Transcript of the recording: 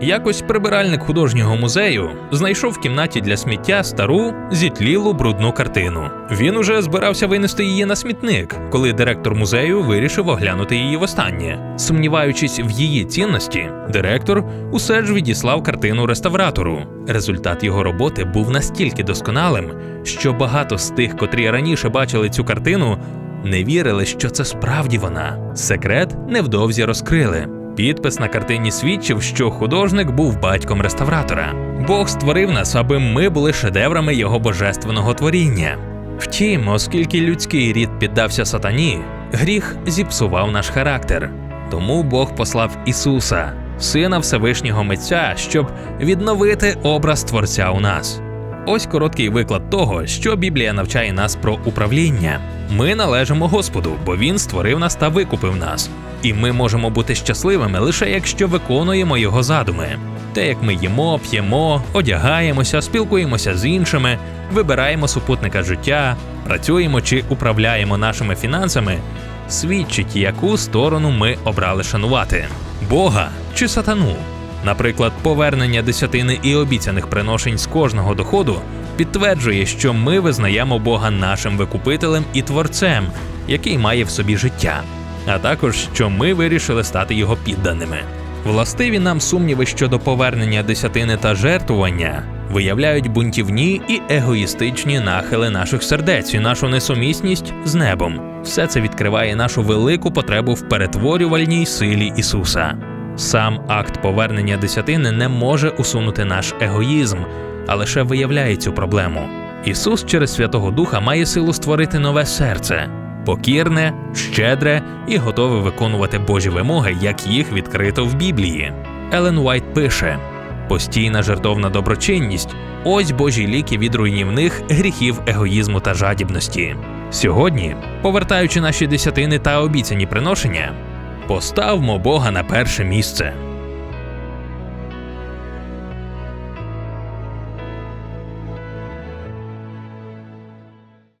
Якось прибиральник художнього музею знайшов в кімнаті для сміття стару зітлілу брудну картину. Він уже збирався винести її на смітник, коли директор музею вирішив оглянути її востаннє. Сумніваючись в її цінності, директор усе ж відіслав картину реставратору. Результат його роботи був настільки досконалим, що багато з тих, котрі раніше бачили цю картину, не вірили, що це справді вона. Секрет невдовзі розкрили. Підпис на картині свідчив, що художник був батьком реставратора. Бог створив нас, аби ми були шедеврами його божественного творіння. Втім, оскільки людський рід піддався сатані, гріх зіпсував наш характер. Тому Бог послав Ісуса, Сина Всевишнього Митця, щоб відновити образ Творця у нас. Ось короткий виклад того, що Біблія навчає нас про управління. Ми належимо Господу, бо Він створив нас та викупив нас. І ми можемо бути щасливими лише якщо виконуємо його задуми. Те, як ми їмо, п'ємо, одягаємося, спілкуємося з іншими, вибираємо супутника життя, працюємо чи управляємо нашими фінансами, свідчить, яку сторону ми обрали шанувати Бога чи сатану. Наприклад, повернення десятини і обіцяних приношень з кожного доходу підтверджує, що ми визнаємо Бога нашим викупителем і творцем, який має в собі життя, а також що ми вирішили стати його підданими. Властиві нам сумніви щодо повернення десятини та жертвування виявляють бунтівні і егоїстичні нахили наших сердець і нашу несумісність з небом. Все це відкриває нашу велику потребу в перетворювальній силі Ісуса. Сам акт повернення десятини не може усунути наш егоїзм, а лише виявляє цю проблему. Ісус через Святого Духа має силу створити нове серце, покірне, щедре і готове виконувати Божі вимоги, як їх відкрито в Біблії. Елен Уайт пише: постійна жертовна доброчинність ось Божі ліки від руйнівних гріхів егоїзму та жадібності. Сьогодні, повертаючи наші десятини та обіцяні приношення, поставмо Бога на перше місце.